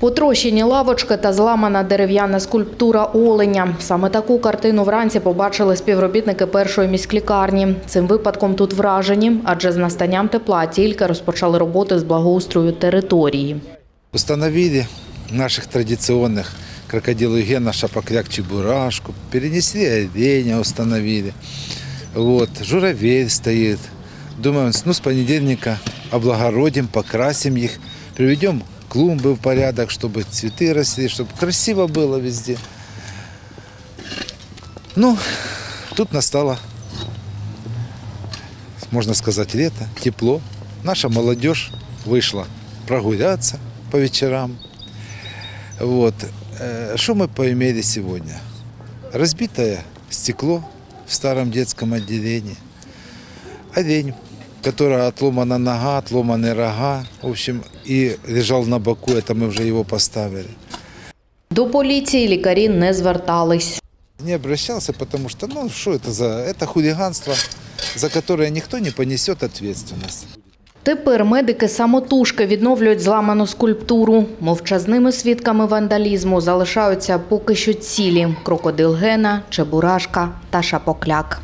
Потрощені лавочки та зламана дерев'яна скульптура оленя. Саме таку картину вранці побачили співробітники першої міськлікарні. Цим випадком тут вражені, адже з настанням тепла тільки розпочали роботи з благоустрою території. Установили наших традиционных крокодил Евгена, шапокляк, чебурашку. Перенесли оленя, установили. Вот, журавель стоит. Думаем, ну, с понедельника облагородим, покрасим их, приведем клумбы в порядок, чтобы цветы росли, чтобы красиво было везде. Ну, тут настало, можно сказать, лето, тепло. Наша молодежь вышла прогуляться по вечерам. Вот. Э, Что мы поимели сегодня? Разбитое стекло в старом детском отделении. Олень, которая отломана нога, отломаны рога, в общем, и лежал на боку, это мы уже его поставили. До поліції лікарі не звертались. Не обращался, потому что, ну, что это за... Это хулиганство, за которое никто не понесет ответственность. Тепер медики самотужки відновлюють зламану скульптуру. Мовчазними свідками вандалізму залишаються поки що цілі – крокодил Гена, Чебурашка та Шапокляк.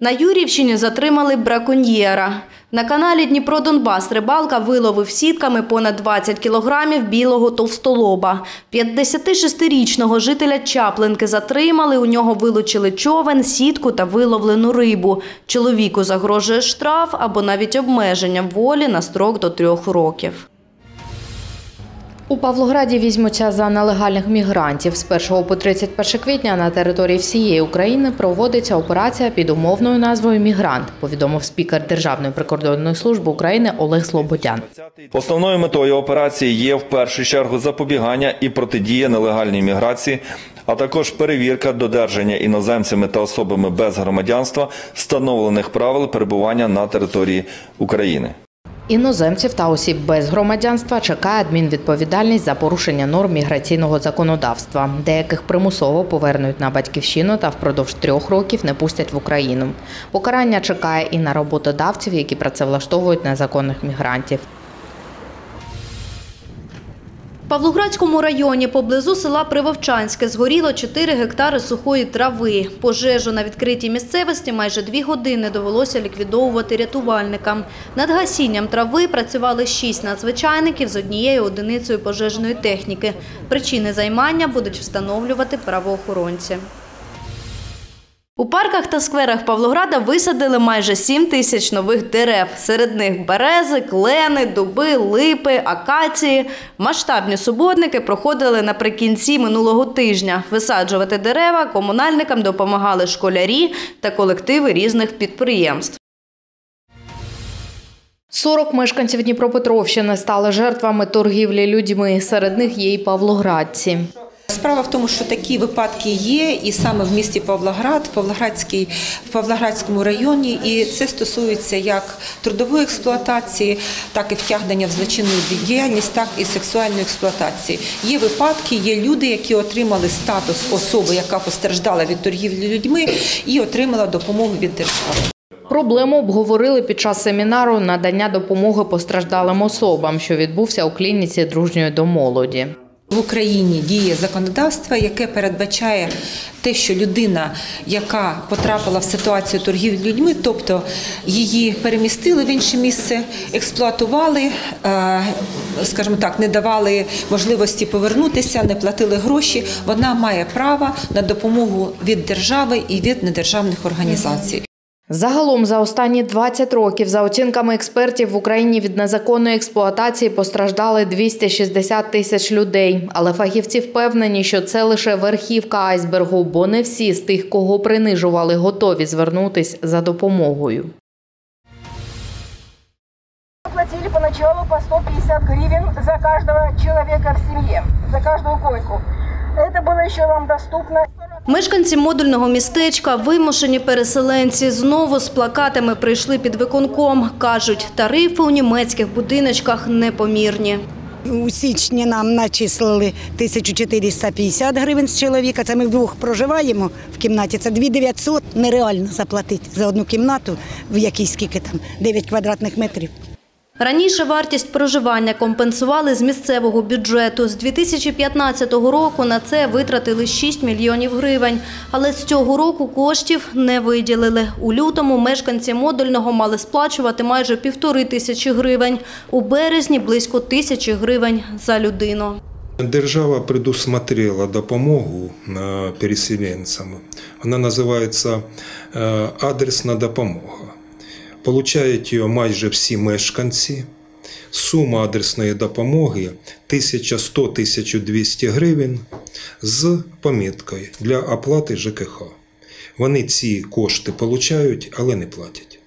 На Юрівщині затримали браконьєра. На каналі Дніпро Донбас рибалка виловив сітками понад 20 кілограмів білого товстолоба. 56-річного жителя Чаплинки затримали, у нього вилучили човен, сітку та виловлену рибу. Чоловіку загрожує штраф або навіть обмеження волі на строк до трьох років. У Павлограді візьмуться за нелегальних мігрантів. З 1 по 31 квітня на території всієї України проводиться операція під умовною назвою Мігрант, повідомив спікер Державної прикордонної служби України Олег Слободян. Основною метою операції є в першу чергу запобігання і протидія нелегальній міграції, а також перевірка додержання іноземцями та особами без громадянства встановлених правил перебування на території України. Іноземців та осіб без громадянства чекає адмінвідповідальність за порушення норм міграційного законодавства. Деяких примусово повернуть на батьківщину та впродовж трьох років не пустять в Україну. Покарання чекає і на роботодавців, які працевлаштовують незаконних мігрантів. Павлоградському районі поблизу села Привовчанське згоріло 4 гектари сухої трави. Пожежу на відкритій місцевості майже дві години довелося ліквідовувати рятувальникам. Над гасінням трави працювали шість надзвичайників з однією одиницею пожежної техніки. Причини займання будуть встановлювати правоохоронці. У парках та скверах Павлограда висадили майже 7 тисяч нових дерев. Серед них берези, клени, дуби, липи, акації. Масштабні суботники проходили наприкінці минулого тижня. Висаджувати дерева комунальникам допомагали школярі та колективи різних підприємств. 40 мешканців Дніпропетровщини стали жертвами торгівлі людьми. Серед них є і павлоградці. Справа в тому, що такі випадки є, і саме в місті Павлоград, в Павлоградській, в Павлоградському районі, і це стосується як трудової експлуатації, так і втягнення в злочинну діяльність, так і сексуальної експлуатації. Є випадки, є люди, які отримали статус особи, яка постраждала від торгівлі людьми, і отримала допомогу від держави. Проблему обговорили під час семінару надання допомоги постраждалим особам, що відбувся у клініці дружньої до молоді. В Україні діє законодавство, яке передбачає те, що людина, яка потрапила в ситуацію торгівлі людьми, тобто її перемістили в інше місце, експлуатували, е, скажімо так, не давали можливості повернутися, не платили гроші. Вона має право на допомогу від держави і від недержавних організацій. Загалом за останні 20 років, за оцінками експертів, в Україні від незаконної експлуатації постраждали 260 тисяч людей. Але фахівці впевнені, що це лише верхівка айсбергу, бо не всі з тих, кого принижували, готові звернутись за допомогою. платили поначалу по 150 гривен за каждого человека в семье, за каждую койку. Это было еще вам доступно. Мешканці модульного містечка, вимушені переселенці, знову з плакатами прийшли під виконком. Кажуть, тарифи у німецьких будиночках непомірні. У січні нам начислили 1450 гривень з чоловіка. Це ми вдвох проживаємо в кімнаті. Це 2900 нереально заплатити за одну кімнату, в якій скільки там 9 квадратних метрів. Раніше вартість проживання компенсували з місцевого бюджету. З 2015 року на це витратили 6 мільйонів гривень. Але з цього року коштів не виділили. У лютому мешканці модульного мали сплачувати майже півтори тисячі гривень. У березні – близько тисячі гривень за людину. Держава предусмотрела допомогу е, переселенцям. Вона називається е, адресна допомога. Получають його майже всі мешканці. Сума адресної допомоги 1100-1200 гривень з поміткою для оплати ЖКХ. Вони ці кошти получають, але не платять.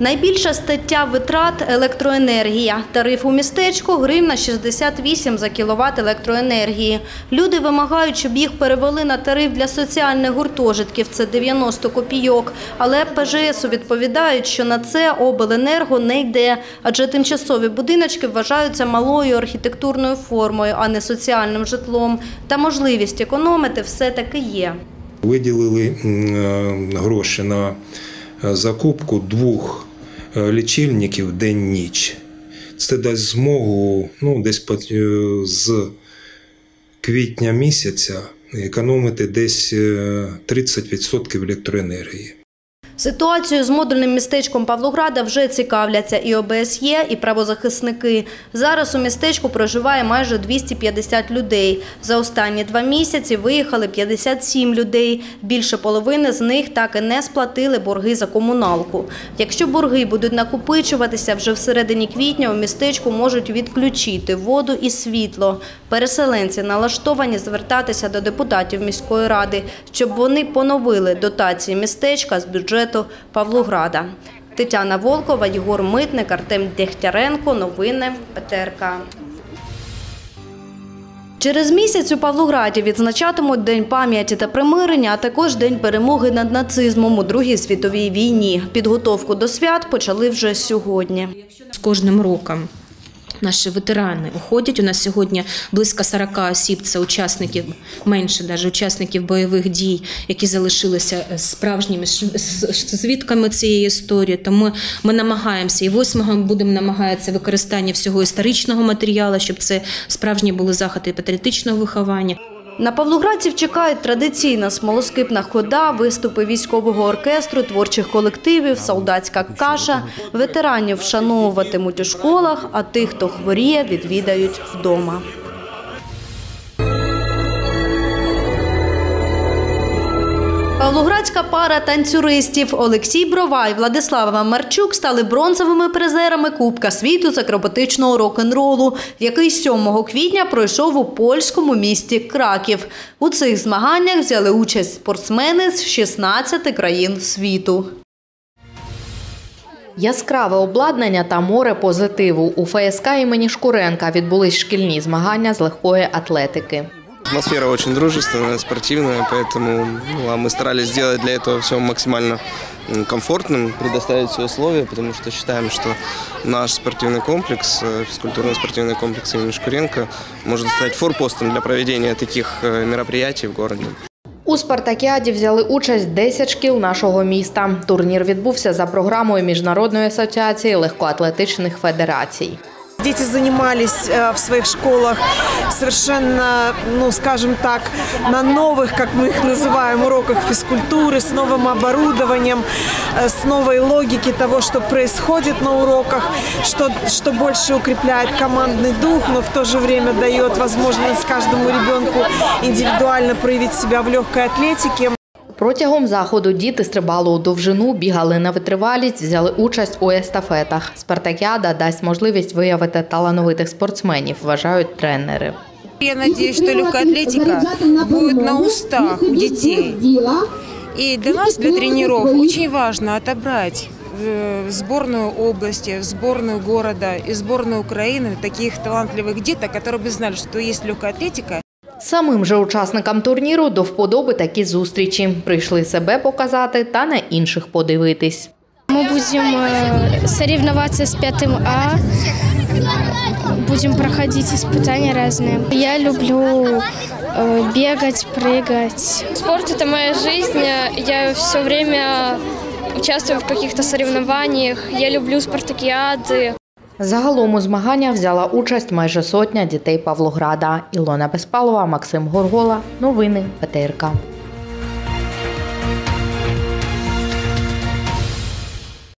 Найбільша стаття витрат – електроенергія. Тариф у містечку – гривна 68 за кіловат електроенергії. Люди вимагають, щоб їх перевели на тариф для соціальних гуртожитків – це 90 копійок. Але ПЖСу відповідають, що на це обленерго не йде, адже тимчасові будиночки вважаються малою архітектурною формою, а не соціальним житлом. Та можливість економити все-таки є. Виділили е, гроші на закупку двох е, лічильників день-ніч. Це дасть змогу ну, десь е, з квітня місяця економити десь е, 30% електроенергії. Ситуацією з модульним містечком Павлограда вже цікавляться і ОБСЄ, і правозахисники. Зараз у містечку проживає майже 250 людей. За останні два місяці виїхали 57 людей. Більше половини з них так і не сплатили борги за комуналку. Якщо борги будуть накопичуватися, вже всередині квітня у містечку можуть відключити воду і світло. Переселенці налаштовані звертатися до депутатів міської ради, щоб вони поновили дотації містечка з бюджету Павлограда. Тетяна Волкова, Єгор Митник, Артем Дегтяренко. Новини ПТРК. Через місяць у Павлограді відзначатимуть День пам'яті та примирення, а також День перемоги над нацизмом у Другій світовій війні. Підготовку до свят почали вже сьогодні. з кожним роком. Наші ветерани уходять. У нас сьогодні близько 40 осіб. Це учасників менше, навіть учасників бойових дій, які залишилися справжніми ш- свідками цієї історії. Тому ми намагаємося і 8-го будемо намагатися використання всього історичного матеріалу, щоб це справжні були заходи патріотичного виховання. На павлоградців чекають традиційна смолоскипна хода, виступи військового оркестру, творчих колективів, солдатська каша. Ветеранів вшановуватимуть у школах, а тих, хто хворіє, відвідають вдома. Павлоградська пара танцюристів Олексій Брова і Владислава Марчук стали бронзовими призерами Кубка світу з акробатичного рок-н-ролу, який 7 квітня пройшов у польському місті Краків. У цих змаганнях взяли участь спортсмени з 16 країн світу. Яскраве обладнання та море позитиву. У ФСК імені Шкуренка відбулись шкільні змагання з легкої атлетики. Атмосфера очень дружественная, спортивная, поэтому ну, а мы старались сделать для этого все максимально м, комфортным, предоставить все условия, потому что считаем, что наш спортивный комплекс, э, физкультурно-спортивный комплекс имени Шкуренко может стать форпостом для проведения таких э, мероприятий в городе. У спартакіаді взяли участь 10 шкіл нашого міста. Турнір відбувся за програмою Міжнародної асоціації легкоатлетичних федерацій. Дети занимались э, в своих школах совершенно, ну, скажем так, на новых, как мы их называем, уроках физкультуры, с новым оборудованием, э, с новой логики того, что происходит на уроках, что, что больше укрепляет командный дух, но в то же время дает возможность каждому ребенку индивидуально проявить себя в легкой атлетике. Протягом заходу діти стрибали у довжину, бігали на витривалість, взяли участь у естафетах. Спартакіада дасть можливість виявити талановитих спортсменів, вважають тренери. Я надеюсь, что легкая атлетика будет на устах у детей. И для нас, для тренеров, очень важно отобрать в сборную области, в сборную города и сборную Украины таких талантливых деток, которые бы знали, что есть легкая атлетика, Самим же учасникам турніру до вподоби такі зустрічі. Прийшли себе показати та на інших подивитись. Мы будем э, соревноваться с пятым А, будем проходить испытания разные. Я люблю э, бегать, прыгать. Спорт – это моя жизнь. Я все время участвую в каких-то соревнованиях. Я люблю спартакиады. Загалом у змагання взяла участь майже сотня дітей Павлограда. Ілона Безпалова, Максим Горгола. Новини ПТРК.